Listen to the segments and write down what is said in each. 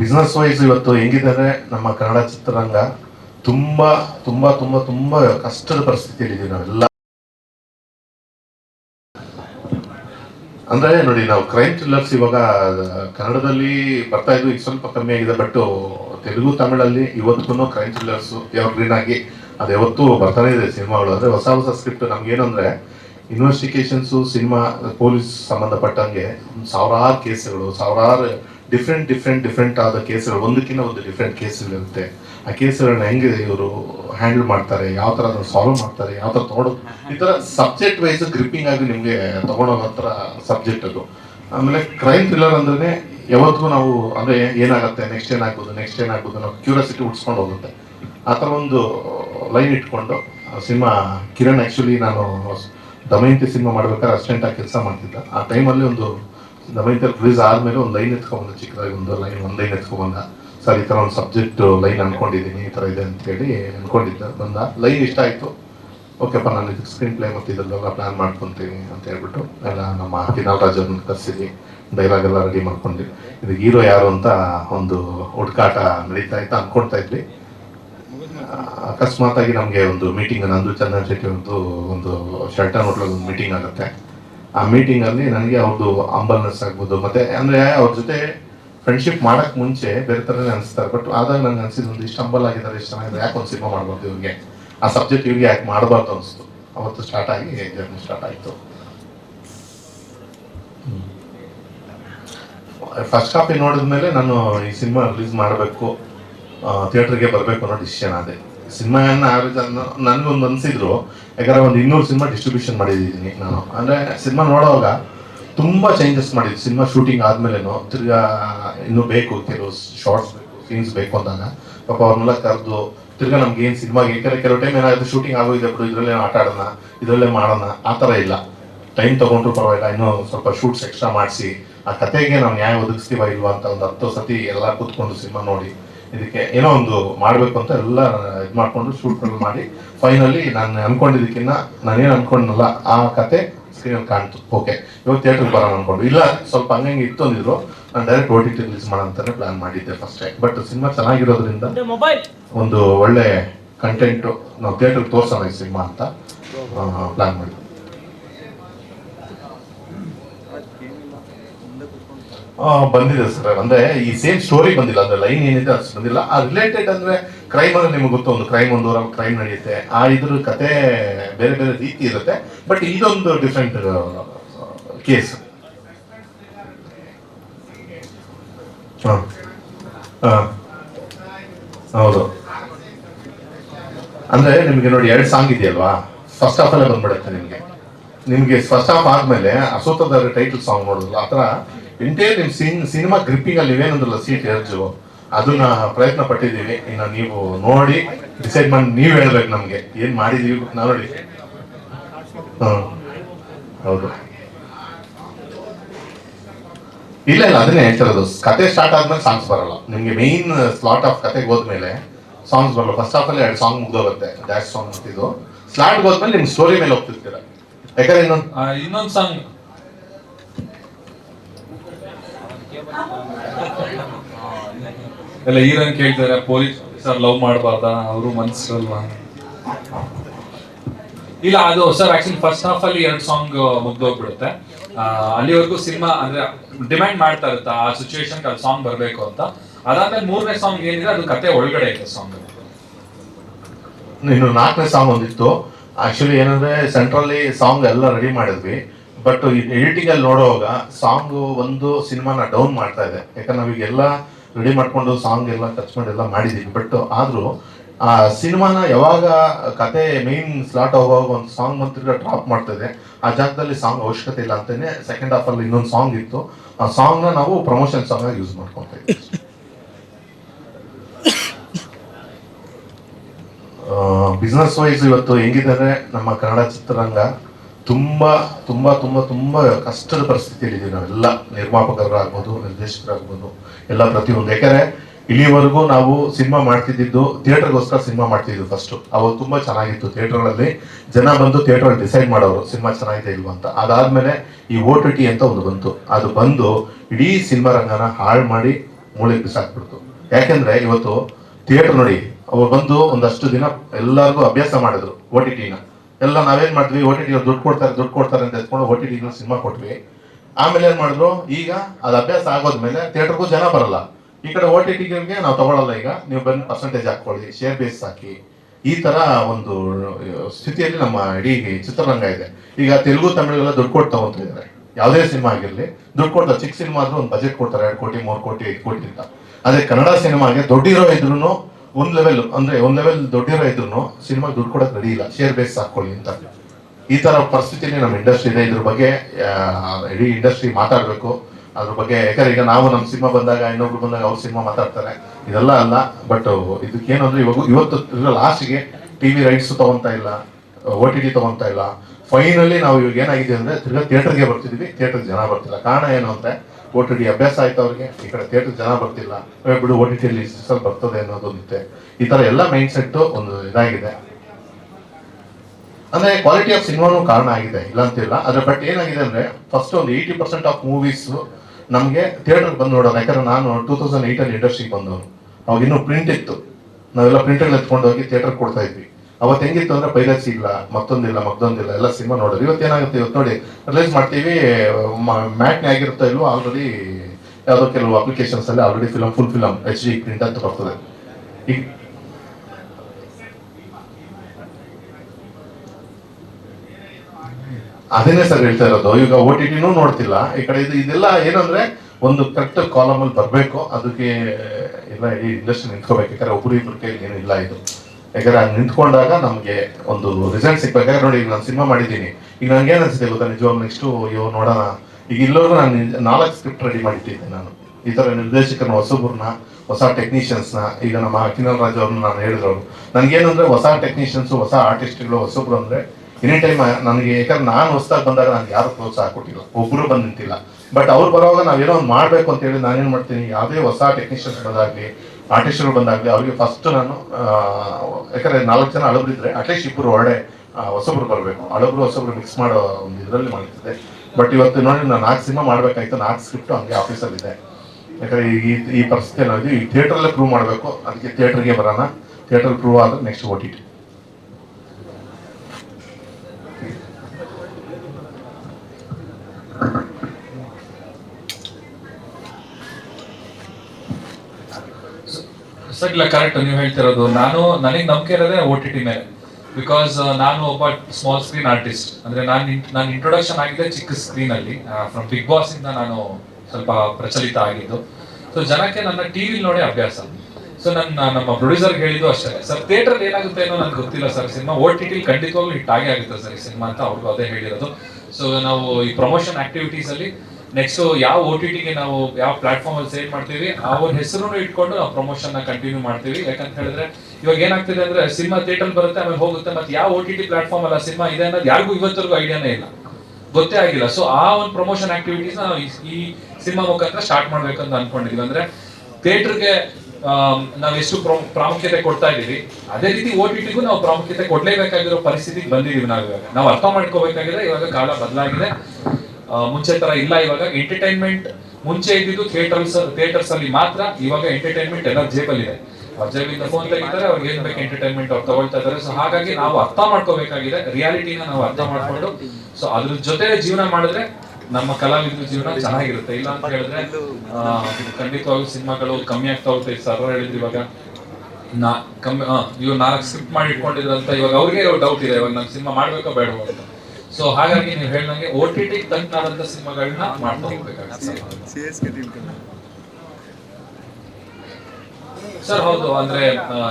Business wise ಇವತ್ತು ಹೆಂಗಿದ್ದಾರೆ? ನಮ್ಮ ಕನ್ನಡ ಚಿತ್ರರಂಗ ತುಂಬಾ ತುಂಬಾ ತುಂಬಾ ತುಂಬಾ ಕಷ್ಟದ ಪರಿಸ್ಥಿತಿಯಲ್ಲಿ ಇದೀವಿ ನಾವೆಲ್ಲ. ಅಂದ್ರೆ ನೋಡಿ, ನಾವು ಕ್ರೈಮ್ ಥ್ರಿಲ್ಲರ್ಸ್ ಇವಾಗ, ಕನ್ನಡದಲ್ಲಿ ಬರ್ತಾ ಇದ್ದು ಈಗ ಸ್ವಲ್ಪ ಕಮ್ಮಿ ಆಗಿದೆ ಬಟ್ ತೆಲುಗು, ತಮಿಳಲ್ಲಿ ಇವತ್ತಿಗೂ ಕ್ರೈಮ್ ಥ್ರಿಲ್ಲರ್ಸ್ ಗ್ರೀನ್ ಆಗಿ ಅದು ಯಾವತ್ತೂ ಬರ್ತಾನೆ ಇದೆ ಸಿನಿಮಾಗಳು. ಅಂದ್ರೆ ಹೊಸ ಹೊಸ ಸ್ಕ್ರಿಪ್ಟ್ ನಮ್ಗೆ ಏನಂದ್ರೆ ಇನ್ವೆಸ್ಟಿಗೇಷನ್ಸ್ ಸಿನಿಮಾ ಪೊಲೀಸ್ ಸಂಬಂಧಪಟ್ಟಂಗೆ ಸಾವಿರಾರು ಕೇಸ್ಗಳು, ಸಾವಿರಾರು ಡಿಫ್ರೆಂಟ್ ಡಿಫ್ರೆಂಟ್ ಡಿಫ್ರೆಂಟ್ ಆದ ಕೇಸ್ಗಳು. ಒಂದಕ್ಕಿಂತ ಒಂದು ಡಿಫ್ರೆಂಟ್ ಕೇಸ್ಗಳಿರುತ್ತೆ ಆ ಕೇಸ್ಗಳನ್ನ ಹೆಂಗೆ ಇವರು? ಹ್ಯಾಂಡಲ್ ಮಾಡ್ತಾರೆ, ಯಾವ ಥರ ಅದನ್ನು ಸಾಲ್ವ್ ಮಾಡ್ತಾರೆ, ಯಾವ ಥರ ತೊಗೊಂಡು ಈ ಥರ ಸಬ್ಜೆಕ್ಟ್ ವೈಸ್ ಗ್ರಿಪ್ಪಿಂಗ್ ಆಗಿ ನಿಮಗೆ ತಗೊಂಡೋಗೋ ಥರ ಸಬ್ಜೆಕ್ಟ್ ಅದು. ಆಮೇಲೆ ಕ್ರೈಮ್ ಥ್ರಿಲ್ಲರ್ ಅಂದ್ರೆ ಯಾವತ್ತಿಗೂ ನಾವು ಅಂದರೆ ಏನಾಗುತ್ತೆ ನೆಕ್ಸ್ಟ್ ಏನಾಗ್ಬೋದು ನೆಕ್ಸ್ಟ್ ಏನಾಗ್ಬೋದು ನಾವು ಕ್ಯೂರಿಯಾಸಿಟಿ ಉಡ್ಸ್ಕೊಂಡು ಹೋಗುತ್ತೆ. ಆ ಥರ ಒಂದು ಲೈನ್ ಇಟ್ಕೊಂಡು ಸಿನಿಮಾ ಕಿರಣ್ ಆ್ಯಕ್ಚುಲಿ ನಾನು ದಮಯಂತಿ ಸಿನಿಮಾ ಮಾಡ್ಬೇಕಾದ್ರೆ ಅಸಿಸ್ಟೆಂಟ್ ಆಗಿ ಕೆಲಸ ಮಾಡ್ತಿದ್ದ. ಆ ಟೈಮಲ್ಲಿ ಒಂದು ದಮಯಂತಿ ರಿಲೀಸ್ ಆದ್ಮೇಲೆ ಒಂದು ಲೈನ್ ಎತ್ಕೊಂಡ್ಬಂದ ಚಿಕ್ಕದಾಗಿ ಒಂದು ಲೈನ್ ಒಂದು ಲೈನ್ ಎತ್ಕೊಂಡ ಸರ್, ಈ ಥರ ಒಂದು ಸಬ್ಜೆಕ್ಟ್ ಲೈನ್ ಅನ್ಕೊಂಡಿದ್ದೀನಿ, ಈ ಥರ ಇದೆ ಅಂತೇಳಿ ಅನ್ಕೊಂಡಿದ್ದ. ಬಂದ ಲೈನ್ ಇಷ್ಟ ಆಯಿತು. ಓಕೆಪ್ಪ ನಾನು ಇದಕ್ಕೆ ಸ್ಕ್ರೀನ್ ಪ್ಲೇ ಮತ್ತು ಪ್ಲಾನ್ ಮಾಡ್ಕೊತೀನಿ ಅಂತ ಹೇಳ್ಬಿಟ್ಟು ಎಲ್ಲ ನಮ್ಮ ಕಿನಾಲ್ ರಾಜನ್ ಕರೆಸಿದ್ವಿ. ಡೈಲಾಗ್ ಎಲ್ಲ ರೆಡಿ ಮಾಡ್ಕೊಂಡ್ವಿ. ಇದು ಹೀರೋ ಯಾರು ಅಂತ ಒಂದು ಹುಡುಕಾಟ ನಡೀತಾ ಇತ್ತು ಅನ್ಕೊಳ್ತಾ ಇದ್ವಿ. ಅಕಸ್ಮಾತ್ ಆಗಿ ನಮಗೆ ಒಂದು ಮೀಟಿಂಗ್ ನಂದು ಚಂದನ್ ಶೆಟ್ಟಿ ಒಂದು ಒಂದು ಶರ್ಟನ್ ಹೋಟ್ಲಲ್ಲಿ ಮೀಟಿಂಗ್ ಆಗುತ್ತೆ. ಆ ಮೀಟಿಂಗ್ ಅಲ್ಲಿ ನನಗೆ ಅವ್ರದ್ದು ಅಂಬಲ್ನೆಸ್ ಆಗ್ಬೋದು ಮತ್ತೆ ಅಂದ್ರೆ ಅವ್ರ ಜೊತೆ ಫ್ರೆಂಡ್ಶಿಪ್ ಮಾಡಕ್ ಮುಂಚೆ ಬೇರೆ ಥರನೇ ಅನಿಸ್ತಾರೆ. ಬಟ್ ಆದಾಗ ನಂಗೆ ಅನ್ಸಿದ್ ಒಂದು ಇಷ್ಟು ಅಂಬಲ್ ಆಗಿದ್ದಾರೆ ಇಷ್ಟು ಚೆನ್ನಾಗಿದೆ ಯಾಕೆ ಒಂದು ಸಿನಿಮಾ ಮಾಡ್ಬಾರ್ದು ಇವ್ರಿಗೆ? ಆ ಸಬ್ಜೆಕ್ಟ್ ಇವ್ರಿಗೆ ಯಾಕೆ ಮಾಡಬಾರ್ದು ಅನಿಸ್ತು. ಅವತ್ತು ಸ್ಟಾರ್ಟ್ ಆಗಿ ಜರ್ನಿ ಸ್ಟಾರ್ಟ್ ಆಯ್ತು. ಫಸ್ಟ್ ಕಾಪಿ ನೋಡಿದ್ಮೇಲೆ ನಾನು ಈ ಸಿನಿಮಾ ರಿಲೀಸ್ ಮಾಡಬೇಕು ಥಿಯೇಟರ್ಗೆ ಬರಬೇಕು ಅನ್ನೋ ಡಿಸಿಷನ್ ಅದೇ ಸಿನಿಮಾನ ಆವ್ರೇಜ್ ನನಗೊಂದು ಅನ್ಸಿದ್ರು. ಯಾಕಂದ್ರೆ ಒಂದು ಇನ್ನೂರು ಸಿನಿಮಾ ಡಿಸ್ಟ್ರಿಬ್ಯೂಷನ್ ಮಾಡಿದ್ದೀನಿ ನಾನು. ಅಂದ್ರೆ ಸಿನಿಮಾ ನೋಡೋವಾಗ ತುಂಬಾ ಚೇಂಜಸ್ ಮಾಡಿದ್ವಿ. ಸಿನಿಮಾ ಶೂಟಿಂಗ್ ಆದ್ಮೇಲೆನು ತಿರ್ಗಾ ಇನ್ನೂ ಬೇಕು, ಕೆಲವು ಶಾರ್ಟ್ಸ್ ಬೇಕು ಸೀನ್ಸ್ ಬೇಕು ಅಂದಾಗ. ಪಾಪ ಅವ್ರನ್ನೆಲ್ಲ ಕರೆದು ತಿರ್ಗಾ ನಮ್ಗೆ ಏನು ಸಿನಿಮಾಗೆ ಯಾಕಂದ್ರೆ ಕೆಲವು ಟೈಮ್ ಏನಾದ್ರು ಶೂಟಿಂಗ್ ಆಗೋಗಿದೆ ಬಿಡು, ಇದರಲ್ಲೇ ಆಟ ಆಡೋಣ, ಇದರಲ್ಲೇ ಮಾಡೋಣ, ಆ ಥರ ಇಲ್ಲ. ಟೈಮ್ ತಗೊಂಡ್ರು ಪರವಾಗಿಲ್ಲ, ಇನ್ನೂ ಸ್ವಲ್ಪ ಶೂಟ್ಸ್ ಎಕ್ಸ್ಟ್ರಾ ಮಾಡಿಸಿ, ಆ ಕತೆಗೆ ನಾವು ನ್ಯಾಯ ಒದಗಿಸ್ತೀವ ಇಲ್ವಾ ಅಂತ ಒಂದು ಹತ್ತು ಸತಿ ಎಲ್ಲ ಕೂತ್ಕೊಂಡು ಸಿನಿಮಾ ನೋಡಿ. ಇದಕ್ಕೆ ಏನೋ ಒಂದು ಮಾಡಬೇಕು ಅಂತ ಎಲ್ಲ ಇದು ಮಾಡ್ಕೊಂಡು ಶೂಟ್ಗಳು ಮಾಡಿ ಫೈನಲಿ ನಾನು ಅನ್ಕೊಂಡಿದ್ದಕ್ಕಿನ್ನ ನಾನೇನು ಅನ್ಕೊಂಡಲ್ಲ ಆ ಕತೆ ಸ್ಕ್ರೀನ್ ಕಾಣ್ತು. ಓಕೆ ಇವಾಗ ಥಿಯೇಟ್ರಿಗೆ ಬರೋಣ ಅನ್ಕೊಂಡು. ಇಲ್ಲ ಸ್ವಲ್ಪ ಹಂಗಂಗೆ ಇತ್ತು ಅಂದಿದ್ರು. ನಾನು direct O T T release ಮಾಡೋಂತಾನೆ plan ಮಾಡಿದ್ದೆ ಫಸ್ಟ್ ಬಟ್ ಸಿನಿಮಾ ಚೆನ್ನಾಗಿರೋದ್ರಿಂದ ಮೊಬೈಲ್ ಒಂದು ಒಳ್ಳೆ ಕಂಟೆಂಟು ನಾವು ಥಿಯೇಟ್ರಿಗೆ ತೋರ್ಸೋಣ ಈ ಸಿನಿಮಾ ಅಂತ ಪ್ಲಾನ್ ಮಾಡಿ ಬಂದಿದೆ ಸರ್. ಅಂದ್ರೆ ಈ ಸೇಮ್ ಸ್ಟೋರಿ ಬಂದಿಲ್ಲ. ಅಂದ್ರೆ ಲೈನ್ ಏನಿದೆ ಅಷ್ಟು ಬಂದಿಲ್ಲ. ಆ ರಿಲೇಟೆಡ್ ಅಂದ್ರೆ ಕ್ರೈಮ್ ಅಂದ್ರೆ ನಿಮ್ಗೆ ಗೊತ್ತು, ಒಂದು ಕ್ರೈಮ್ ಒಂದು ಕ್ರೈಮ್ ನಡೆಯುತ್ತೆ. ಆ ಇದ್ರ ಕತೆ ಬೇರೆ ಬೇರೆ ರೀತಿ ಇರುತ್ತೆ. ಬಟ್ ಇದೊಂದು ಡಿಫ್ರೆಂಟ್ ಕೇಸ್ ಹೌದು. ಅಂದ್ರೆ ನಿಮ್ಗೆ ನೋಡಿ ಎರಡು ಸಾಂಗ್ ಇದೆಯಲ್ವಾ? ಫಸ್ಟ್ ಆಫ್ ಅಲ್ಲೇ ಬಂದ್ಬಿಡುತ್ತೆ ನಿಮ್ಗೆ. ನಿಮ್ಗೆ ಫಸ್ಟ್ ಆಫ್ ಆದ್ಮೇಲೆ ಅಸೋತದ ಟೈಟಲ್ ಸಾಂಗ್ ನೋಡಿದ್ರಲ್ಲ ಆ ಥರ ಇಂಟೇರ್ ನಿಮ್ ಸಿನ್ ಸಿನಿಮಾ ಗ್ರಿಪ್ಪಿಂಗ್ ಅಲ್ಲಿ ಏನಂದ್ರಲ್ಲ ಸೀಟ್ ಎರ್ಜು ಅದನ್ನ ಪ್ರಯತ್ನ ಪಟ್ಟಿದ್ದೀವಿ. ಇನ್ನು ನೀವು ನೋಡಿ ಡಿಸೈಡ್ ಮಾಡಿ ನೀವು ಹೇಳ್ಬೇಕು ನಮ್ಗೆ. ಏನ್ ಮಾಡಿದೀವಿ ನೋಡಿ. ಹೌದು. ಇಲ್ಲ ಇಲ್ಲ, ಅದನ್ನೇ ಹೇಳ್ತಿರೋದು ಕತೆ ಸ್ಟಾರ್ಟ್ ಆದ್ಮೇಲೆ ಸಾಂಗ್ಸ್ ಬರಲ್ಲ. ನಿಮ್ಗೆ ಮೇನ್ ಸ್ಲಾಟ್ ಆಫ್ ಕತೆಗೆ ಹೋದ್ಮೇಲೆ ಸಾಂಗ್ಸ್ ಬರಲ್ಲ. ಫಸ್ಟ್ ಹಾಫ್ ಅಲ್ಲಿ ಎರಡು ಸಾಂಗ್ ಮುಗ್ದೋಗುತ್ತೆ. ಡ್ಯಾಶ್ ಸಾಂಗ್ ಅಂತಿದ್ದು. ಸ್ಲಾಟ್ ಹೋದ್ಮೇಲೆ ನಿಮ್ಮ ಸ್ಟೋರಿ ಮೇಲೆ ಹೋಗ್ತಿರ್ತೀರ. ಯಾಕಂದ್ರೆ ಇನ್ನೊಂದು ಇನ್ನೊಂದು ಸಾಂಗ್ ಎಲ್ಲ ಹೀರೋನ್ ಕೇಳ್ತಾರೆ ಪೊಲೀಸ್ ಆಫೀಸರ್ ಲವ್ ಮಾಡಬಾರ್ದ? ಅವರು ಮನ್ಸಲ್ವಾ? ಇಲ್ಲ, ಅದು ಸರ್ ಆಕ್ಚುಲಿ ಫಸ್ಟ್ ಹಾಫ್ ಅಲ್ಲಿ ಎರಡು ಸಾಂಗ್ ಮುಗ್ದೋಗ್ಬಿಡುತ್ತೆ. ಅಲ್ಲಿವರೆಗೂ ಸಿನಿಮಾ, ಅಂದ್ರೆ ಡಿಮ್ಯಾಂಡ್ ಮಾಡ್ತಾ ಇರುತ್ತೆ, ಆ ಸಿಚುವೇಶನ್ ಅಲ್ಲಿ ಸಾಂಗ್ ಬರಬೇಕು ಅಂತ. ಅದಾದ್ಮೇಲೆ ಮೂರನೇ ಸಾಂಗ್ ಏನಿದೆ, ಅದು ಕತೆ ಒಳಗಡೆ ಇದೆ ಸಾಂಗ್ ಇನ್ನು ನಾಲ್ಕನೇ ಸಾಂಗ್ ಒಂದಿತ್ತು. ಆಕ್ಚುಲಿ ಏನಂದ್ರೆ ಸೆಂಟ್ರಲ್ಲಿ ಸಾಂಗ್ ಎಲ್ಲ ರೆಡಿ ಮಾಡಿದ್ವಿ. ಬಟ್ ಎಡಿಟಿಂಗ್ ಅಲ್ಲಿ ನೋಡುವಾಗ ಸಾಂಗ್ ಒಂದು ಸಿನಿಮಾನ ಡೌನ್ ಮಾಡ್ತಾ ಇದೆ. ಯಾಕಂದ್ರೆ ನಾವೀಗೆಲ್ಲ ರೆಡಿ ಮಾಡ್ಕೊಂಡು ಸಾಂಗ್ ಎಲ್ಲ ಟಚ್ ಮಾಡಿ ಎಲ್ಲ ಮಾಡಿದೀವಿ. ಬಟ್ ಆದ್ರೂ ಆ ಸಿನಿಮಾನ ಯಾವಾಗ ಕತೆ ಮೇನ್ ಸ್ಲಾಟ್ ಹೋಗುವಾಗ ಒಂದು ಸಾಂಗ್ ಮಂತ್ರ ಡ್ರಾಪ್ ಮಾಡ್ತಾ ಇದೆ. ಆ ಜಾಗದಲ್ಲಿ ಸಾಂಗ್ ಅವಶ್ಯಕತೆ ಇಲ್ಲ ಅಂತಾನೆ ಸೆಕೆಂಡ್ ಹಾಫ್ ಅಲ್ಲಿ ಇನ್ನೊಂದು ಸಾಂಗ್ ಇತ್ತು. ಆ ಸಾಂಗ್ನ ನಾವು ಪ್ರಮೋಷನ್ ಸಾಂಗ್ ಆಗಿ ಯೂಸ್ ಮಾಡ್ಕೊತಾ ಇದ್ವಿ ಬಿಸ್ನೆಸ್ ವೈಸ್ ಇವತ್ತು ಹೆಂಗಿದ್ದಾರೆ ನಮ್ಮ ಕನ್ನಡ ಚಿತ್ರರಂಗ? ತುಂಬಾ ತುಂಬಾ ತುಂಬಾ ತುಂಬಾ ಕಷ್ಟದ ಪರಿಸ್ಥಿತಿಯಲ್ಲಿ ನಾವೆಲ್ಲ. ನಿರ್ಮಾಪಕರಾಗ್ಬೋದು, ನಿರ್ದೇಶಕರಾಗ್ಬೋದು, ಎಲ್ಲ ಪ್ರತಿಯೊಂದು. ಯಾಕಂದರೆ ಇಲ್ಲಿವರೆಗೂ ನಾವು ಸಿನಿಮಾ ಮಾಡ್ತಿದ್ದು ಥಿಯೇಟರ್ಗೋಸ್ಕರ ಸಿನಿಮಾ ಮಾಡ್ತಿದ್ವಿ ಫಸ್ಟ್ ಅವಾಗ ತುಂಬಾ ಚೆನ್ನಾಗಿತ್ತು ಥಿಯೇಟರ್ಗಳಲ್ಲಿ. ಜನ ಬಂದು ಥಿಯೇಟರ್ ಡಿಸೈಡ್ ಮಾಡೋರು, ಸಿನಿಮಾ ಚೆನ್ನಾಗಿದೆ ಇಲ್ವಾ ಅಂತ. ಅದಾದ್ಮೇಲೆ ಈ ಓ ಟಿ ಟಿ ಅಂತ ಒಂದು ಬಂತು. ಅದು ಬಂದು ಇಡೀ ಸಿನಿಮಾ ರಂಗನ ಹಾಳು ಮಾಡಿ ಮೂಳೆಗೆ ಬಿಸಾಕ್ಬಿಡ್ತು. ಯಾಕೆಂದರೆ ಇವತ್ತು ಥಿಯೇಟರ್ ನೋಡಿ, ಅವ್ರು ಬಂದು ಒಂದಷ್ಟು ದಿನ ಎಲ್ಲರಿಗೂ ಅಭ್ಯಾಸ ಮಾಡಿದ್ರು ಓ ಟಿ ಟಿನ ಎಲ್ಲ ನಾವೇನ್ ಮಾಡಿದ್ವಿ ಓ ಟಿ ಟಿ ದುಡ್ಡು ಕೊಡ್ತಾರೆ ದುಡ್ಡು ಕೊಡ್ತಾರೆ ಅಂತ ಎತ್ಕೊಂಡು ಓ ಟಿ ಸಿನಿಮಾ ಕೊಟ್ವಿ. ಆಮೇಲೆ ಏನ್ ಮಾಡಿದ್ರು ಈಗ ಅದು ಅಭ್ಯಾಸ ಆಗೋದ್ಮೇಲೆ ಥಿಯೇಟರ್ಗೂ ಜನ ಬರಲ್ಲ. ಈ ಕಡೆ ಓ ಟಿ ಟಿಗೆ ನಾವು ತಗೊಳ್ಳಲ್ಲ ಈಗ. ನೀವು ಬಂದು ಪರ್ಸೆಂಟೇಜ್ ಹಾಕೊಳ್ಳಿ ಶೇರ್ ಬೇಸ್ ಹಾಕಿ. ಈ ತರ ಒಂದು ಸ್ಥಿತಿಯಲ್ಲಿ ನಮ್ಮ ಇಡೀ ಚಿತ್ರರಂಗ ಇದೆ. ಈಗ ತೆಲುಗು ತಮಿಳೆಲ್ಲ ದುಡ್ಡು ಕೊಟ್ಟು ತಗೊಂತ ಇದ್ದಾರೆ ಯಾವುದೇ ಸಿನಿಮಾ ಆಗಿರಲಿ, ದುಡ್ಡು ಕೊಡ್ತಾರೆ. ಚಿಕ್ಕ ಸಿನಿಮಾ ಆದ್ರೂ ಒಂದು ಬಜೆಟ್ ಕೊಡ್ತಾರೆ, ಎರಡು ಕೋಟಿ, ಮೂರು ಕೋಟಿ, ಐದು ಕೋಟಿ ಅಂತ. ಅದೇ ಕನ್ನಡ ಸಿನಿಮಾಗೆ ದೊಡ್ಡಿರೋ ಇದ್ರು ಒಂದ್ ಲೆವೆಲ್ ಅಂದ್ರೆ ಒಂದ್ ಲೆವೆಲ್ ದೊಡ್ಡಿರೋ ಇದ್ರು ಸಿನಿಮಾ ದುಡ್ಡು ಕೊಡಕ್ ರೆಡಿ ಇಲ್ಲ. ಶೇರ್ ಬೇಸ್ ಹಾಕೊಳ್ಳಿ ಅಂತ. ಈ ತರ ಪರಿಸ್ಥಿತಿನೇ ನಮ್ಮ ಇಂಡಸ್ಟ್ರಿ ಇದೆ. ಇದ್ರ ಬಗ್ಗೆ ಇಡೀ ಇಂಡಸ್ಟ್ರಿ ಮಾತಾಡ್ಬೇಕು. ಅದ್ರ ಬಗ್ಗೆ, ಯಾಕಂದ್ರೆ ಈಗ ನಾವು ನಮ್ಮ ಸಿನಿಮಾ ಬಂದಾಗ, ಇನ್ನೊಬ್ರು ಬಂದಾಗ ಅವ್ರ ಸಿನಿಮಾ ಮಾತಾಡ್ತಾರೆ. ಇದೆಲ್ಲ ಅಲ್ಲ ಬಟ್ ಇದಕ್ಕೇನು ಅಂದ್ರೆ ಇವಾಗ, ಇವತ್ತು ಲಾಸ್ಟ್ಗೆ ಟಿವಿ ರೈಟ್ಸ್ ತಗೊಂತ ಇಲ್ಲ ಓ ಟಿ ಟಿ ತಗೊಂತ ಇಲ್ಲ. ಫೈನಲಿ ನಾವು ಇವಾಗ ಏನಾಗಿದೆ ಅಂದ್ರೆ ತಿರ್ಗಾ ಥಿಯೇಟರ್ಗೆ ಬರ್ತಿದ್ವಿ. ಥಿಯೇಟರ್ ಜನ ಬರ್ತಿಲ್ಲ. ಕಾರಣ ಏನು ಅಂದ್ರೆ ಓ ಟಿ ಟಿ ಅಭ್ಯಾಸ ಆಯ್ತು ಅವ್ರಿಗೆ. ಈ ಕಡೆ ಥಿಯೇಟರ್ ಜನ ಬರ್ತಿಲ್ಲ. ಬಿಡು ಓ ಟಿ ಟಿಯಲ್ಲಿ ಸ್ವಲ್ಪ ಬರ್ತದೆ ಅನ್ನೋದೊಂದಿತ್ತೆ ಈ ತರ ಎಲ್ಲ ಮೈಂಡ್ ಸೆಟ್ ಒಂದು ಇದಾಗಿದೆ. ಅಂದ್ರೆ ಕ್ವಾಲಿಟಿ ಆಫ್ ಸಿನಿಮಾನು ಕಾರಣ ಆಗಿದೆ, ಇಲ್ಲ ಅಂತಿಲ್ಲ. ಅದ್ರ ಬಟ್ ಏನಾಗಿದೆ ಅಂದ್ರೆ ಫಸ್ಟ್ ಒಂದು ಏಯ್ಟಿ ಪರ್ಸೆಂಟ್ ಆಫ್ ಮೂವೀಸ್ ನಮಗೆ ಥಿಯೇಟರ್ ಬಂದು ನೋಡೋಣ ಯಾಕಂದ್ರೆ ನಾನು ಟೂ ತೌಸಂಡ್ ಏಯ್ಟ್ ಅಲ್ಲಿ ಇಂಡಸ್ಟ್ರಿಗೆ ಬಂದವನು. ಅವಾಗ ಇನ್ನೂ ಪ್ರಿಂಟ್ ಇತ್ತು. ನಾವೆಲ್ಲ ಪ್ರಿಂಟಲ್ಲಿ ಎತ್ಕೊಂಡು ಹೋಗಿ ಥಿಯೇಟರ್ ಕೊಡ್ತಾ ಇದ್ವಿ. ಅವತ್ತು ಹೆಂಗಿತ್ತು ಅಂದ್ರೆ ಪೈರಸಿ ಇಲ್ಲ ಮತ್ತೊಂದಿಲ್ಲ ಮತ್ತೊಂದಿಲ್ಲ, ಎಲ್ಲ ಸಿನಿಮಾ ನೋಡೋದು ಇವತ್ತು ಏನಾಗುತ್ತೆ, ಇವತ್ತು ನೋಡಿ ರಿಲೀಸ್ ಮಾಡ್ತೀವಿ ಮ್ಯಾಟ್ನೇ ಆಗಿರುತ್ತೋ ಇಲ್ವೋ ಆಲ್ರೆಡಿ ಯಾವುದೋ ಕೆಲವು ಅಪ್ಲಿಕೇಶನ್ಸ್ ಅಲ್ಲಿ already film full film H D print ಅಂತ ಬರ್ತದೆ. ಅದನ್ನೇ ಸರ್ ಹೇಳ್ತಾ ಇರೋದು, ಈಗ ಓ ಟಿ ಟಿನೂ ನೋಡ್ತಿಲ್ಲ. ಈ ಕಡೆ ಇದು, ಇದೆಲ್ಲ ಏನಂದ್ರೆ, ಒಂದು ಕರೆಕ್ಟ್ ಕಾಲಮ್ ಅಲ್ಲಿ ಬರಬೇಕು, ಅದಕ್ಕೆ ಎಲ್ಲ ಇಡೀ ಇಂಡಸ್ಟ್ರಿ ನಿಂತ್ಕೋಬೇಕು. ಯಾಕಂದ್ರೆ ಒಬ್ಬರು ಇಬ್ಬರು ಕೈಲಿ ಏನು ಇಲ್ಲ ಇದು. ಯಾಕಂದ್ರೆ ಹಂಗೆ ನಿಂತ್ಕೊಂಡಾಗ ನಮಗೆ ಒಂದು ರಿಸಲ್ಟ್ ಯಾಕಂದ್ರೆ ನೋಡಿ, ಈಗ ನಾನು ಸಿನಿಮಾ ಮಾಡಿದ್ದೀನಿ. ಈಗ ನನಗೆ ಏನ್ ಅನ್ಸುತ್ತೆ ಗೊತ್ತಾ? ನಿಜವಾಗ ನೆಕ್ಸ್ಟ್ ಅಯ್ಯೋ, ನೋಡೋಣ. ಈಗ ಇಲ್ಲೋದ್ರೆ ನಾನು ನಾಲ್ಕು ಸ್ಕ್ರಿಪ್ಟ್ ರೆಡಿ ಮಾಡಿಟ್ಟಿದ್ದೆ ನಾನು. ಈ ಥರ ನಿರ್ದೇಶಕರನ್ನ ಹೊಸಬ್ರನ್ನ ಹೊಸ ಟೆಕ್ನಿಷಿಯನ್ಸ್ನ ಈಗ ನಮ್ಮ ಅಖಿನಲ್ ರಾಜ್ ಅವ್ರನ್ನ ನಾನು ಹೇಳಿದ್ರು ನನಗೇನಂದ್ರೆ ಹೊಸ ಟೆಕ್ನಿಷಿಯನ್ಸ್ ಹೊಸ ಆರ್ಟಿಸ್ಟ್ಗಳು ಹೊಸಬ್ರು ಅಂದ್ರೆ ಎನಿ ಟೈಮ್ ನನಗೆ, ಯಾಕಂದ್ರೆ ನಾನು ಹೊಸ್ದಾಗಿ ಬಂದಾಗ ನನಗೆ ಯಾರು ಪ್ರೋತ್ಸಾಹ ಕೊಟ್ಟಿಲ್ಲ. ಒಬ್ರು ಬಂದು ನಿಂತಿಲ್ಲ. ಬಟ್ ಅವ್ರು ನಾವು ನಾವೇನೋ ಒಂದು ಮಾಡಬೇಕು ಅಂತ ಹೇಳಿ ನಾನೇನ್ ಮಾಡ್ತೀನಿ? ಯಾವುದೇ ಹೊಸ ಟೆಕ್ನಿಷಿಯನ್ಸ್ ಬಂದಾಗ್ಲಿ ಆರ್ಟಿಸ್ಟ್ಗಳು ಬಂದಾಗಲಿ ಅವರಿಗೆ ಫಸ್ಟ್ ನಾನು ಯಾಕಂದರೆ ನಾಲ್ಕು ಜನ ಹಳಬ್ರಿದ್ರೆ ಅಟ್ಲೀಸ್ಟ್ ಇಬ್ಬರು ಒಳ್ಳೆ ಹೊಸಬ್ರು ಬರಬೇಕು. ಹಳಬ್ರು ಹೊಸಬ್ರು ಮಿಕ್ಸ್ ಮಾಡೋ ಒಂದು ಇದರಲ್ಲಿ ಮಾಡ್ತಿದ್ದೆ ಬಟ್ ಇವತ್ತು ನೋಡಿ ನಾನು ನಾಲ್ಕು ಸಿನಿಮಾ ಮಾಡಬೇಕಾಯ್ತು, ನಾಲ್ಕು ಸ್ಕ್ರಿಪ್ಟ್ ಹಂಗೆ ಆಫೀಸಲ್ಲಿ ಇದೆ. ಯಾಕಂದ್ರೆ ಈ ಈ ಪರಿಸ್ಥಿತಿ ಏನಾದ್ರು ಈ ಥಿಯೇಟ್ರಲ್ಲೇ ಪ್ರೂವ್ ಮಾಡಬೇಕು. ಅದಕ್ಕೆ ಥಿಯೇಟರ್ಗೆ ಬರೋಣ. ಥಿಯೇಟರ್ ಪ್ರೂವ್ ಆದ್ರೆ next O T T sir ಇಲ್ಲ ಕರೆಕ್ಟ್ ನೀವು ಹೇಳ್ತಿರೋದು. ನಾನು, ನನಗೆ ನಂಬಿಕೆ ಇರೋದೇ ಓ ಟಿ ಟಿ ಮೇಲೆ. ಬಿಕಾಸ್ ನಾನು ಒಬ್ಬ ಸ್ಮಾಲ್ ಸ್ಕ್ರೀನ್ ಆರ್ಟಿಸ್ಟ್ ಅಂದ್ರೆ ನಾನು ನಾನು ಇಂಟ್ರೊಡಕ್ಷನ್ ಆಗಿದೆ ಚಿಕ್ಕ ಸ್ಕ್ರೀನ್ ಅಲ್ಲಿ. ಫ್ರಮ್ ಬಿಗ್ ಬಾಸ್ ಇಂದ ನಾನು ಸ್ವಲ್ಪ ಪ್ರಚಲಿತ ಆಗಿದ್ದು. ಸೊ ಜನಕ್ಕೆ ನನ್ನ ಟಿವಿ ನೋಡಿ ಅಭ್ಯಾಸ. ಸೊ ನನ್ನ ನಮ್ಮ ಪ್ರೊಡ್ಯೂಸರ್ ಹೇಳಿದ್ದು ಅಷ್ಟೇ. ಸರ್ ಥಿಯೇಟರ್ ಏನಾಗುತ್ತೆ ಅನ್ನೋ ನನಗೆ ಗೊತ್ತಿಲ್ಲ sir cinema O T T ಖಂಡಿತವಾಗ್ಲೂ ಹಿಟ್ ಆಗೇ ಆಗುತ್ತೆ ಸರ್ ಈ ಸಿನಿಮಾ ಅಂತ ಅವ್ರಿಗೂ ಅದೇ ಹೇಳಿರೋದು. ಸೊ ನಾವು ಈ ಪ್ರಮೋಷನ್ ಆಕ್ಟಿವಿಟೀಸ್ ಅಲ್ಲಿ ನೆಕ್ಸ್ಟ್ ಯಾವ ಓ ಟಿ ಟಿಗೆ ನಾವು ಯಾವ ಪ್ಲಾಟ್ಫಾರ್ಮ್ ಅಲ್ಲಿ ಸೇಲ್ ಮಾಡ್ತೀವಿ, ಆ ಒಂದು ಹೆಸರು ಇಟ್ಕೊಂಡು ನಾವು ಪ್ರಮೋಷನ್ನ ಕಂಟಿನ್ಯೂ ಮಾಡ್ತೀವಿ. ಯಾಕಂತ ಹೇಳಿದ್ರೆ, ಇವಾಗ ಏನಾಗ್ತಿದೆ ಅಂದ್ರೆ ಸಿನಿಮಾ ಥಿಯೇಟರ್ ಬರುತ್ತೆ, ಆಮೇಲೆ ಹೋಗುತ್ತೆ, ಮತ್ತೆ ಯಾವ ಓ ಟಿ ಟಿ ಪ್ಲಾಟ್ಫಾರ್ಮ್ ಅಲ್ಲ ಸಿನಿಮಾ ಇದೆ ಅನ್ನೋದು ಯಾರಿಗೂ ಇವತ್ತರೆಗೂ ಐಡಿಯಾನೇ ಇಲ್ಲ. ಗೊತ್ತೇ ಆಗಿಲ್ಲ. ಸೊ ಆ ಒಂದು ಪ್ರಮೋಷನ್ ಆಕ್ಟಿವಿಟೀಸ್ ನಾವು ಈ- ಸಿನಿಮಾ ಮುಖಾಂತರ ಸ್ಟಾರ್ಟ್ ಮಾಡ್ಬೇಕಂತ ಅನ್ಕೊಂಡಿದ್ವಿ. ಅಂದ್ರೆ ಥಿಯೇಟರ್ಗೆ ನಾವು ಎಷ್ಟು ಪ್ರ- ಪ್ರಾಮುಖ್ಯತೆ ಕೊಡ್ತಾ ಇದೀವಿ ಅದೇ ರೀತಿ ಓ ಟಿ ಟಿಗೂ ನಾವು ಪ್ರಾಮುಖ್ಯತೆ ಕೊಡ್ಲೇಬೇಕಾಗಿರೋ ಪರಿಸ್ಥಿತಿಗೆ ಬಂದಿದೀವಿ ನಾವು ಇವಾಗ ನಾವು ಅರ್ಥ ಮಾಡ್ಕೋಬೇಕಾಗಿದೆ, ಇವಾಗ ಕಾಲ ಬದಲಾಗಿದೆ. ಮುಂಚೆ ತರ ಇಲ್ಲ. ಇವಾಗ ಎಂಟರ್ಟೈನ್ಮೆಂಟ್ ಮುಂಚೆ ಇದ್ದಿದ್ದು ಥಿಯೇಟರ್ಸ್ ಥಿಯೇಟರ್ಸ್ ಅಲ್ಲಿ ಮಾತ್ರ ಇವಾಗ ಎಂಟರ್ಟೈನ್ಮೆಂಟ್ ಎಲ್ಲ ಜೇಬಲ್ ಇದೆ ಅವ್ರ ಜೇಬಿಂದ ಫೋನ್ ತೆಗಿತಾರೆ ಅವ್ರಿಗೆ ಏನ್ ಬೇಕು ಎಂಟರ್ಟೈನ್ಮೆಂಟ್ ಅವ್ರು ತಗೊಳ್ತಾ ಇದಾರೆ ಸೊ ಹಾಗಾಗಿ ನಾವು ಅರ್ಥ ಮಾಡ್ಕೋಬೇಕಾಗಿದೆ. ರಿಯಾಲಿಟಿನ ನಾವು ಅರ್ಥ ಮಾಡ್ಕೊಂಡು ಸೊ ಅದ್ರ ಜೊತೆ ಜೀವನ ಮಾಡಿದ್ರೆ ನಮ್ಮ ಕಲಾವಿದ್ರ ಜೀವನ ಚೆನ್ನಾಗಿರುತ್ತೆ. ಇಲ್ಲ ಅಂತ ಹೇಳಿದ್ರೆ ಖಂಡಿತವಾಗಿ ಸಿನಿಮಾಗಳು ಕಮ್ಮಿ ಆಗ್ತಾ ಹೋಗುತ್ತೆ. ಸರ್ ಹೇಳಿದ್ರು ಇವಾಗ ನಾ, ಕಮ್ಮಿ ಇವಾಗ ನಾಲ್ಕು ಸ್ಕ್ರಿಪ್ಟ್ ಮಾಡಿ ಇಟ್ಕೊಂಡಿದ್ರಂತ ಇವಾಗ ಅವ್ರಿಗೆ ಡೌಟ್ ಇದೆ. ಇವಾಗ ನಾನು ಸಿನಿಮಾ ಮಾಡ್ಬೇಕಾ ಬೇಡವೋ ಅಂತ. ಸೊ ಹಾಗಾಗಿ ನೀವು ಹೇಳ್ದಂಗೆ ಓ ಟಿ ಟಿ ತಕ್ಕನಾದಂತ ಸಿನಿಮಾಗಳನ್ನ ಮಾಡ್ತಾ ಹೋಗ್ಬೇಕಾಗುತ್ತೆ ಸರ್ ಹೌದು. ಅಂದ್ರೆ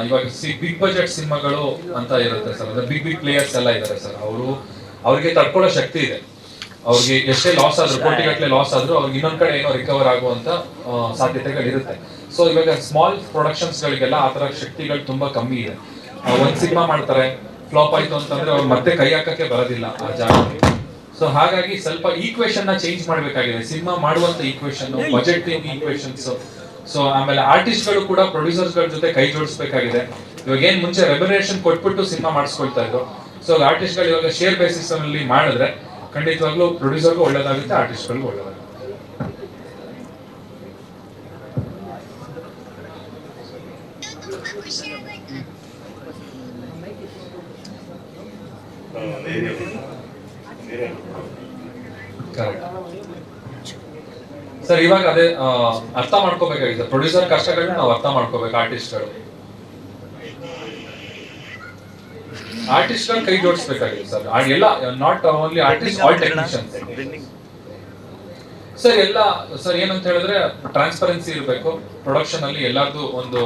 ಇವಾಗ ಬಿಗ್ ಬಜೆಟ್ ಸಿನಿಮಾಗಳು ಅಂತ ಇರುತ್ತೆ ಸರ್. ಅಂದ್ರೆ ಬಿಗ್ ಬಿಗ್ ಪ್ಲೇಯರ್ಸ್ ಎಲ್ಲ ಇದ್ದಾರೆ ಸರ್. ಅವರು ಅವ್ರಿಗೆ ತಡ್ಕೊಳ್ಳೋ ಶಕ್ತಿ ಇದೆ. ಅವ್ರಿಗೆ ಎಷ್ಟೇ ಲಾಸ್ ಆದ್ರೂ ಕೋಟಿಗಟ್ಟಲೆ ಲಾಸ್ ಆದ್ರೂ ಅವ್ರಿಗೆ ಇನ್ನೊಂದ್ ಕಡೆ ಏನೋ ರಿಕವರ್ ಆಗುವಂತ ಸಾಧ್ಯತೆಗಳಿರುತ್ತೆ. ಸೊ ಇವಾಗ ಸ್ಮಾಲ್ ಪ್ರೊಡಕ್ಷನ್ಸ್ ಗಳಿಗೆಲ್ಲ ಆ ತರ ಶಕ್ತಿಗಳು ತುಂಬಾ ಕಮ್ಮಿ ಇದೆ. ಒಂದ್ ಸಿನಿಮಾ ಮಾಡ್ತಾರೆ ಫ್ಲಾಪ್ ಆಯ್ತು ಅಂತಂದ್ರೆ ಅವ್ರು ಮತ್ತೆ ಕೈ ಹಾಕಕ್ಕೆ ಬರೋದಿಲ್ಲ ಆ ಜಾಗಕ್ಕೆ. ಸೊ ಹಾಗಾಗಿ ಸ್ವಲ್ಪ ಈಕ್ವೇಶನ್ನ ಚೇಂಜ್ ಮಾಡ್ಬೇಕಾಗಿದೆ. ಸಿನಿಮಾ ಮಾಡುವಂತ ಈಕ್ವೇಶನ್ ಬಜೆಟ್ ಈಕ್ವೇಶನ್ಸ್ ಸೊ ಆಮೇಲೆ ಆರ್ಟಿಸ್ಟ್ಗಳು ಕೂಡ ಪ್ರೊಡ್ಯೂಸರ್ಸ್ಗಳ ಜೊತೆ ಕೈ ಜೋಡಿಸಬೇಕಾಗಿದೆ. ಇವಾಗ ಏನ್ ಮುಂಚೆ ರೆಮ್ಯುನರೇಷನ್ ಕೊಟ್ಬಿಟ್ಟು ಸಿನಿಮಾ ಮಾಡಿಸ್ಕೊಳ್ತಾ ಇದ್ರು. ಸೊ ಆರ್ಟಿಸ್ಟ್ಗಳು ಇವಾಗ ಶೇರ್ ಬೇಸಿಸ್ ಅಲ್ಲಿ ಮಾಡಿದ್ರೆ ಖಂಡಿತವಾಗ್ಲೂ ಪ್ರೊಡ್ಯೂಸರ್ಗೂ ಒಳ್ಳೇದಾಗುತ್ತೆ ಆರ್ಟಿಸ್ಟ್ ಗಳಿಗೂ ಒಳ್ಳೇದಾಗುತ್ತೆ ಕರೆಕ್ಟ್ ಸರ್ ಇವಾಗ ಅದೇ ಅರ್ಥ ಮಾಡ್ಕೋಬೇಕಾಗಿದೆ. ಪ್ರೊಡ್ಯೂಸರ್ ಕಷ್ಟಗಳನ್ನ ನಾವು ಅರ್ಥ ಮಾಡ್ಕೋಬೇಕು ಆರ್ಟಿಸ್ಟ್ಗಳು ಆರ್ಟಿಸ್ಟ್ಗಳು ಕೈ ಜೋಡಿಸ್ಬೇಕಾಗಿದೆ ಸರ್ ಎಲ್ಲ not only artist all technician sir ಎಲ್ಲ ಸರ್ ಏನಂತ ಹೇಳಿದ್ರೆ ಟ್ರಾನ್ಸ್ಪರೆನ್ಸಿ ಇರಬೇಕು. ಪ್ರೊಡಕ್ಷನ್ ಅಲ್ಲಿ ಎಲ್ಲಾರ್ದು ಒಂದು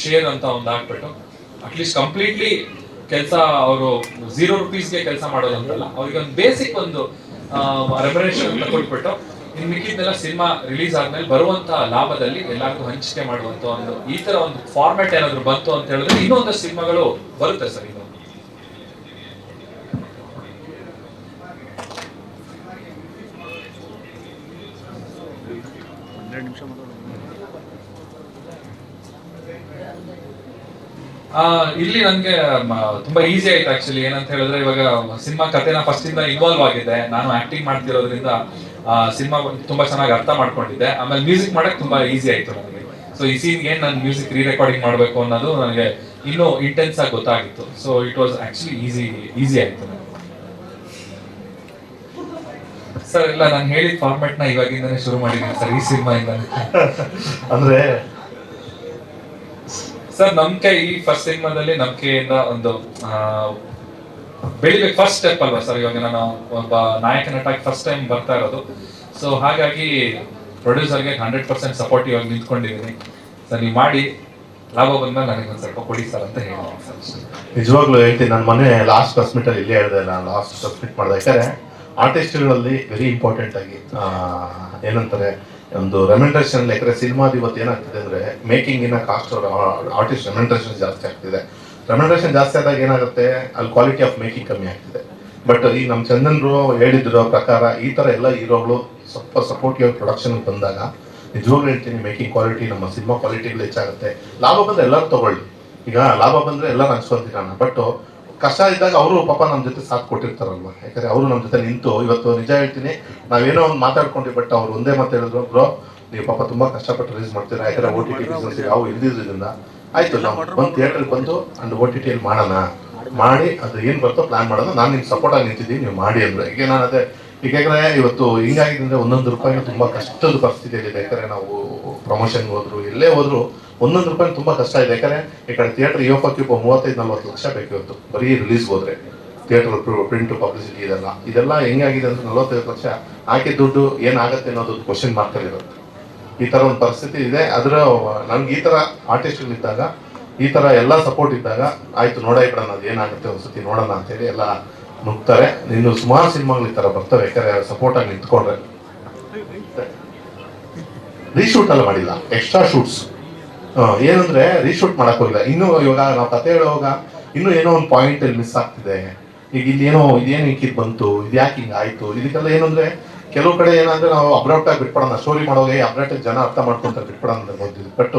ಶೇರ್ ಅಂತ ಒಂದು ಹಾಕ್ಬಿಟ್ಟು ಅಟ್ಲೀಸ್ಟ್ ಕಂಪ್ಲೀಟ್ಲಿ ಕೆಲಸ ಅವರು ಝೀರೋ ರುಪೀಸ್ಗೆ ಕೆಲಸ ಮಾಡೋದಂತಲ್ಲ ಅವ್ರಿಗೆ ಒಂದು ಬೇಸಿಕ್ ಒಂದು ರೆಮರೇಷನ್ ಅಂತ ಕೊಟ್ಬಿಟ್ಟು ಇನ್ ಮಿಕ್ಕಿದ್ದೆಲ್ಲ ಸಿನಿಮಾ ರಿಲೀಸ್ ಆದ್ಮೇಲೆ ಬರುವಂತ ಲಾಭದಲ್ಲಿ ಎಲ್ಲರಿಗೂ ಹಂಚಿಕೆ ಮಾಡುವಂತ ಒಂದು ಈ ತರ ಒಂದು ಫಾರ್ಮ್ಯಾಟ್ ಏನಾದ್ರು ಬಂತು ಅಂತ ಹೇಳಿದ್ರೆ ಇನ್ನೊಂದು ಸಿನಿಮಾಗಳು ಬರುತ್ತೆ ಸರ್ ಇದು. ಆ, ಇಲ್ಲಿ ನನಗೆ ತುಂಬಾ ಈಸಿ ಆಯ್ತು ಆಕ್ಚುಲಿ ಏನಂತ ಹೇಳಿದ್ರೆ ಇವಾಗ ಸಿನಿಮಾ ಕಥೆನ ಫಸ್ಟ್ ಇಂದ ಇನ್ವಾಲ್ವ್ ಆಗಿದೆ. ನಾನು ಆಕ್ಟಿಂಗ್ ಮಾಡ್ತಿರೋದ್ರಿಂದ ಸಿನಿಮಾ ತುಂಬಾ ಚೆನ್ನಾಗಿ ಅರ್ಥ ಮಾಡ್ಕೊಂಡಿದ್ದೆ. ಆಮೇಲೆ ಮ್ಯೂಸಿಕ್ ಮಾಡಕ್ ತುಂಬಾ ಈಸಿ ಆಯ್ತು ನನಗೆ. ಸೊ ಈ ಸೀನ್ ಏನ್ ನಾನು ಮ್ಯೂಸಿಕ್ ರೀ ರೆಕಾರ್ಡಿಂಗ್ ಮಾಡಬೇಕು ಅನ್ನೋದು ನನಗೆ ಇನ್ನೂ ಇಂಟೆನ್ಸ್ ಆಗಿ ಗೊತ್ತಾಗಿತ್ತು. So it was actually easy easy ಆಯ್ತು ಸರ್ ಇಲ್ಲ, ನಾನು ಹೇಳಿದ ಫಾರ್ಮೆಟ್ನ ಇವಾಗಿಂದಾನೆ ಶುರು ಮಾಡಿದ್ದೀನಿ ಸರ್, ಈ ಸಿನಿಮಾ ಇಂದ ಅಂದ್ರೆ ಸರ್ ನಂಬಿಕೆ ಈ ಫಸ್ಟ್ ಸಿನಿಮಾದಲ್ಲಿ ನಂಬಿಕೆಯಿಂದ ಒಂದು ಬೆಳಿಬೇಕು ಫಸ್ಟ್ ಸ್ಟೆಪ್ ಅಲ್ವಾ ಸರ್ ಇವಾಗ ನಾನು ಒಬ್ಬ ನಾಯಕ ನಟಾಗಿ ಫಸ್ಟ್ ಟೈಮ್ ಬರ್ತಾ ಇರೋದು. ಸೊ ಹಾಗಾಗಿ ಪ್ರೊಡ್ಯೂಸರ್ಗೆ ಹಂಡ್ರೆಡ್ ಪರ್ಸೆಂಟ್ ಸಪೋರ್ಟ್ ಇವಾಗ ನಿಂತ್ಕೊಂಡಿದ್ದೀನಿ. ಸರ್ ನೀವು ಮಾಡಿ. ಲಾಭ ಬಂದಾಗ ನನಗೆ ಒಂದು ಸ್ವಲ್ಪ ಕೊಡಿ ಸರ್ ಅಂತ ಹೇಳೋ. ನಿಜವಾಗ್ಲೂ ಹೇಳ್ತೀನಿ, ನಾನು ಮೊನ್ನೆ ಲಾಸ್ಟ್ ಪ್ರೆಸ್ ಮೀಟ್ ಅಲ್ಲಿ ಇಲ್ಲೇ ಹೇಳಿದೆ ನಾನು ಲಾಸ್ಟ್ ಸಬ್ಮಿಟ್ ಮೀಟ್ ಮಾಡಿದೆ. ಯಾಕಂದ್ರೆ ಆರ್ಟಿಸ್ಟ್ಗಳಲ್ಲಿ ವೆರಿ ಇಂಪಾರ್ಟೆಂಟ್ ಆಗಿ ಏನಂತಾರೆ ಒಂದು ರೆಮೆಂಟ್ರೇಷನ್ ಲೆಕ್ಕರೆ ಸಿನಿಮಾದ ಇವತ್ತು ಏನಾಗ್ತಿದೆ ಅಂದ್ರೆ ಮೇಕಿಂಗ್ ಇನ್ನ ಕಾಸ್ಟ್ ಆರ್ಟಿಸ್ಟ್ ರೆಮೆಂಟ್ರೇಷನ್ ಜಾಸ್ತಿ ಆಗ್ತಿದೆ. ರೆಮೆಂಟ್ರೇಷನ್ ಜಾಸ್ತಿ ಆದಾಗ ಏನಾಗುತ್ತೆ? ಅಲ್ಲಿ ಕ್ವಾಲಿಟಿ ಆಫ್ ಮೇಕಿಂಗ್ ಕಮ್ಮಿ ಆಗ್ತಿದೆ. ಬಟ್ ಈ ನಮ್ಮ ಚಂದನ್ರು ಹೇಳಿದ್ರು ಪ್ರಕಾರ ಈ ತರ ಎಲ್ಲ ಹೀರೋಗಳು ಸ್ವಲ್ಪ ಸಪೋರ್ಟಿವ್ ಪ್ರೊಡಕ್ಷನ್ ಬಂದಾಗ ನಿಜವಾಗ್ಲೂ ಹೇಳ್ತೀನಿ ಮೇಕಿಂಗ್ ಕ್ವಾಲಿಟಿ ನಮ್ಮ ಸಿನಿಮಾ ಕ್ವಾಲಿಟಿಗಳು ಹೆಚ್ಚಾಗುತ್ತೆ. ಲಾಭ ಬಂದ್ರೆ ಎಲ್ಲರೂ ತಗೊಳ್ಳಿ. ಈಗ ಲಾಭ ಬಂದ್ರೆ ಎಲ್ಲರೂ ನಾನು ಬಟ್ ಕಷ್ಟ ಇದ್ದಾಗ ಅವರು ಪಾಪ ನಮ್ಮ ಜೊತೆ ಸಾಥ್ ಕೊಟ್ಟಿರ್ತಾರಲ್ವ? ಯಾಕಂದ್ರೆ ಅವರು ನಮ್ಮ ಜೊತೆ ನಿಂತು ಇವತ್ತು ನಿಜ ಹೇಳ್ತೀನಿ ನಾವೇನೋ ಒಂದು ಮಾತಾಡ್ಕೊಂಡ್ವಿ ಬಟ್ ಅವ್ರು ಒಂದೇ ಮಾತು ಹೇಳಿದ್ರು ಬ್ರೋ ನೀವು ಪಾಪ ತುಂಬಾ ಕಷ್ಟಪಟ್ಟು ರಿಲೀಸ್ ಮಾಡ್ತೀರಾ? ಯಾಕಂದ್ರೆ ಓ ಟಿ ಟಿ ಬಿಸ್ನೆಸ್ ಯಾವ ಇಲ್ದಿದ್ರಿಂದ ಆಯ್ತು ನಾವು ಬಂದು ಥಿಯೇಟರ್ಗೆ ಬಂದು ಅಂಡ್ ಓ ಟಿ ಟಿಯಲ್ಲಿ ಮಾಡೋಣ. ಮಾಡಿ. ಅದು ಏನು ಬರ್ತೋ ಪ್ಲಾನ್ ಮಾಡೋದು ನಾನು ನಿಮ್ಗೆ ಸಪೋರ್ಟ್ ಆಗಿ ನಿಂತಿದ್ದೀನಿ ನೀವು ಮಾಡಿ ಅಂದ್ರೆ. ಈಗ ನಾನು ಅದೇ ಈಗ ಯಾಕಂದ್ರೆ ಇವತ್ತು ಹಿಂಗಾಗಿದೆ ಅಂದ್ರೆ ಒಂದೊಂದು ರೂಪಾಯಿ ತುಂಬಾ ಕಷ್ಟದ ಪರಿಸ್ಥಿತಿಯಲ್ಲಿದೆ. ಯಾಕಂದ್ರೆ ನಾವು ಪ್ರಮೋಷನ್ ಹೋದ್ರು ಎಲ್ಲೇ ಹೋದ್ರು ಒಂದೊಂದು ರೂಪಾಯಿ ತುಂಬಾ ಕಷ್ಟ ಇದೆ. ಯಾಕಂದ್ರೆ ಈ ಕಡೆ ಥಿಯೇಟರ್ ಯೋಪಕ್ಕಿಪ್ಪ ಮೂವತ್ತೈದು, ನಲ್ವತ್ತು ಲಕ್ಷ ಬೇಕು ಇವತ್ತು. ಬರೀ ರಿಲೀಸ್ ಹೋದ್ರೆ. ಥಿಯೇಟರ್ ಪ್ರಿಂಟ್ ಪಬ್ಲಿಸಿಟಿ ಇದೆಲ್ಲ. ಇದೆಲ್ಲ ಹೆಂಗಾಗಿದೆ ಅಂದ್ರೆ ನಲವತ್ತೈದು ಲಕ್ಷ ಹಾಕಿದ ದುಡ್ಡು ಏನಾಗುತ್ತೆ ಅನ್ನೋದು ಕ್ವಶನ್ ಮಾರ್ಕ್ ಇರುತ್ತೆ. ಈ ತರ ಒಂದು ಪರಿಸ್ಥಿತಿ ಇದೆ. ಅದ್ರ, ನನ್ಗೆ ಈ ತರ ಆರ್ಟಿಸ್ಟ್ ಇದ್ದಾಗ ಈ ತರ ಎಲ್ಲ ಸಪೋರ್ಟ್ ಇದ್ದಾಗ, ಆಯ್ತು ನೋಡೇ ಬಿಡೋಣ, ಅದು ಏನಾಗುತ್ತೆ ಒಂದ್ಸತಿ ನೋಡೋಣ ಅಂತೇಳಿ ಎಲ್ಲ ನುಗ್ತಾರೆ. ಇನ್ನು ಸುಮಾರು ಸಿನಿಮಾಗಳು ಈ ತರ ಬರ್ತವೆ. ಯಾಕಂದ್ರೆ ಸಪೋರ್ಟ್ ಆಗಿ ನಿಂತ್ಕೊಂಡ್ರೆ. ರೀಶೂಟ್ ಎಲ್ಲ ಮಾಡಿಲ್ಲ. ಎಕ್ಸ್ಟ್ರಾ ಶೂಟ್ಸ್ ಏನಂದ್ರೆ ರೀಶೂಟ್ ಮಾಡಕ್ ಹೋಗಿಲ್ಲ. ಇನ್ನು ಇವಾಗ ನಾವು ಕತೆ ಹೇಳುವಾಗ ಇನ್ನು ಏನೋ ಒಂದು ಪಾಯಿಂಟ್ ಅಲ್ಲಿ ಮಿಸ್ ಆಗ್ತಿದೆ. ಈಗ ಇಲ್ಲಿ ಏನೋ ಇದೇನು ಹಿಂಗಿದ್ ಬಂತು ಇದು ಯಾಕೆ ಹಿಂಗ ಆಯ್ತು? ಇದಕ್ಕೆಲ್ಲ ಏನಂದ್ರೆ ಕೆಲವು ಕಡೆ ಏನಂದ್ರೆ ನಾವು ಅಬ್ರಾಪ್ಟ್ ಆಗಿ ಬಿಟ್ಬಿಡೋಣ. ಸ್ಟೋರಿ ಮಾಡೋವಾಗ ಅಬ್ರಾಪ್ಟ್ ಜನ ಅರ್ಥ ಮಾಡ್ಕೊಂತಾರೆ ಬಿಟ್ಬಿಡೋಣ ಅಂತ ಬಟ್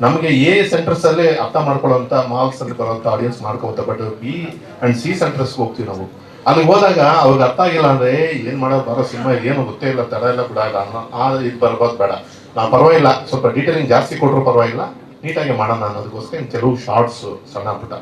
ನಮಗೆ ಎ ಸೆಂಟರ್ಸ್ ಅಲ್ಲೇ ಅರ್ಥ ಮಾಡ್ಕೊಳ್ಳೋಂತ ಮಾಲ್ಸ್ ಅಲ್ಲಿ ಬರುವಂತ ಆಡಿಯನ್ಸ್ ಮಾಡ್ಕೋತ but B and C centres ಹೋಗ್ತೀವಿ ನಾವು. ಅಲ್ಲಿ ಹೋದಾಗ ಅವ್ರಿಗೆ ಅರ್ಥ ಆಗಿಲ್ಲ ಅಂದ್ರೆ "ಏ, ಏನ್ ಮಾಡೋದು? ಬರೋ ಸಿನಿಮಾ ಏನು ಗೊತ್ತೇ ಇಲ್ಲ ತಡ ಎಲ್ಲ ಬಿಡಲ್ಲ. ಅನ್ನೋ ಆ ಇದು ಬರ್ಬೋದು ಬೇಡ. ನಾವು ಪರವಾಗಿಲ್ಲ ಸ್ವಲ್ಪ ಡೀಟೇಲಿಂಗ್ ಜಾಸ್ತಿ ಕೊಟ್ಟರು ಪರವಾಗಿಲ್ಲ ನೀಟಾಗಿ ಮಾಡೋಣ ಅನ್ನೋದಕ್ಕೋಸ್ಕರ ಕೆಲವು ಶಾರ್ಟ್ಸ್ ಸಣ್ಣ ಪುಟ್ಟ.